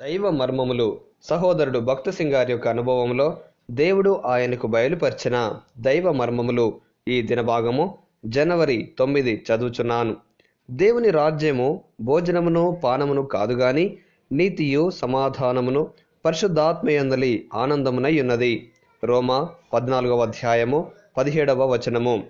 దైవ మర్మములు సహోదరుడు భక్త సింగ్ గారి యొక్క అనుభవంలో దేవుడు ఆయనకు బయలుపరిచిన దైవ మర్మములు ఈ దినభాగము జనవరి తొమ్మిది చదువుచున్నాను. దేవుని రాజ్యము భోజనమును పానమును కాదు గాని నీతియు సమాధానమును పరిశుద్ధాత్మయందలి ఆనందమునై ఉన్నది. రోమా పద్నాలుగవ అధ్యాయము పదిహేడవ వచనము.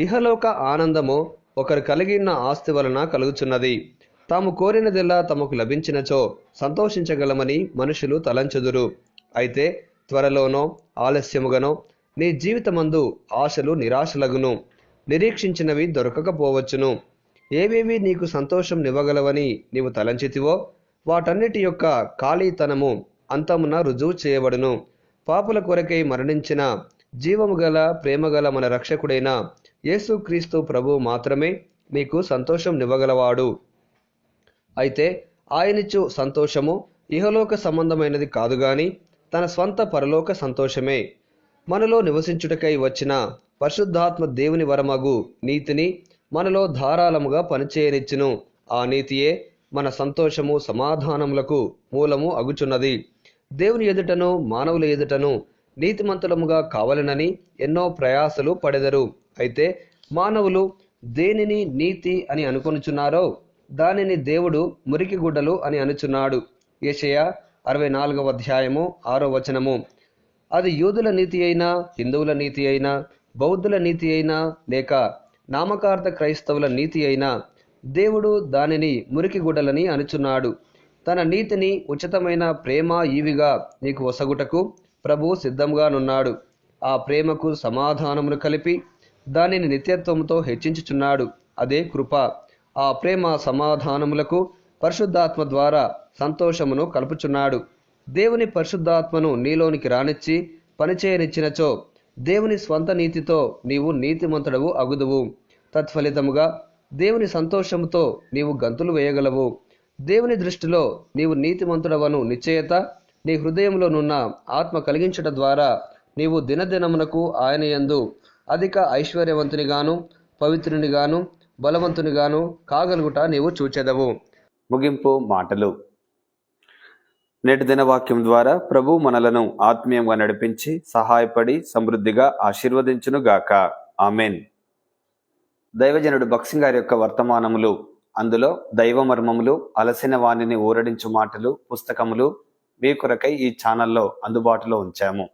ఇహలోక ఆనందము ఒకరు కలిగిన ఆస్తి వలన కలుగుచున్నది. తాము కోరినదెల్లా తమకు లభించినచో సంతోషించగలమని మనుషులు తలంచుదురు. అయితే త్వరలోనో ఆలస్యముగానో నీ జీవితమందు ఆశలు నిరాశలగును. నిరీక్షించినవి దొరకకపోవచ్చును. ఏవేవి నీకు సంతోషం నివ్వగలవని నీవు తలంచితివో వాటన్నిటి యొక్క ఖాళీతనము అంతమున రుజువు చేయబడును. పాపుల కొరకై మరణించిన జీవము గల ప్రేమగల మన రక్షకుడైన యేసుక్రీస్తు ప్రభు మాత్రమే నీకు సంతోషం నివ్వగలవాడు. అయితే ఆయనిచ్చు సంతోషము ఇహలోక సంబంధమైనది కాదు గాని తన స్వంత పరలోక సంతోషమే. మనలో నివసించుటకై వచ్చిన పరిశుద్ధాత్మ దేవుని వరమగు నీతిని మనలో ధారాళముగా పనిచేయనిచ్చును. ఆ నీతియే మన సంతోషము సమాధానములకు మూలము అగుచున్నది. దేవుని ఎదుటను మానవుల ఎదుటను నీతిమంతులముగా కావలనని ఎన్నో ప్రయాసలు పడెదరు. అయితే మానవులు దేనిని నీతి అని అనుకొనుచున్నారో దానిని దేవుడు మురికిగుడ్డలు అని అనుచున్నాడు. ఏషయ అరవై నాలుగవ అధ్యాయము ఆరో వచనము. అది యూదుల నీతి అయినా హిందువుల నీతి అయినా బౌద్ధుల నీతి అయినా లేక నామకార్థ క్రైస్తవుల నీతి అయినా దేవుడు దానిని మురికిగుడ్డలని అనుచున్నాడు. తన నీతిని ఉచితమైన ప్రేమ ఈవిగా నీకు ఒసగుటకు ప్రభు సిద్ధంగానున్నాడు ఆ ప్రేమకు సమాధానమును కలిపి దానిని నిత్యత్వముతో హెచ్చించుచున్నాడు. అదే కృప. ఆ ప్రేమ సమాధానములకు పరిశుద్ధాత్మ ద్వారా సంతోషమును కలుపుచున్నాడు. దేవుని పరిశుద్ధాత్మను నీలోనికి రానిచ్చి పనిచేయనిచ్చినచో దేవుని స్వంత నీతితో నీవు నీతిమంతుడవు అగుదువు. తత్ఫలితముగా దేవుని సంతోషముతో నీవు గంతులు వేయగలవు. దేవుని దృష్టిలో నీవు నీతిమంతుడవను నిశ్చయత నీ హృదయంలోనున్న ఆత్మ కలిగించట ద్వారా నీవు దినదినమునకు ఆయన యందు అధిక ఐశ్వర్యవంతునిగాను పవిత్రునిగాను బలవంతునిగాను కాగలుగుట నీవు చూచెదవు. ముగింపు మాటలు. నేటి దిన వాక్యం ద్వారా ప్రభు మనలను ఆత్మీయంగా నడిపించి సహాయపడి సమృద్ధిగా ఆశీర్వదించును గాక. ఆమెన్. దైవజనుడు బక్సింగ్ గారి యొక్క వర్తమానములు అందులో దైవ మర్మములు అలసిన వాణిని ఊరడించు మాటలు పుస్తకములు మీ కొరకై ఈ ఛానల్లో అందుబాటులో ఉంచాము.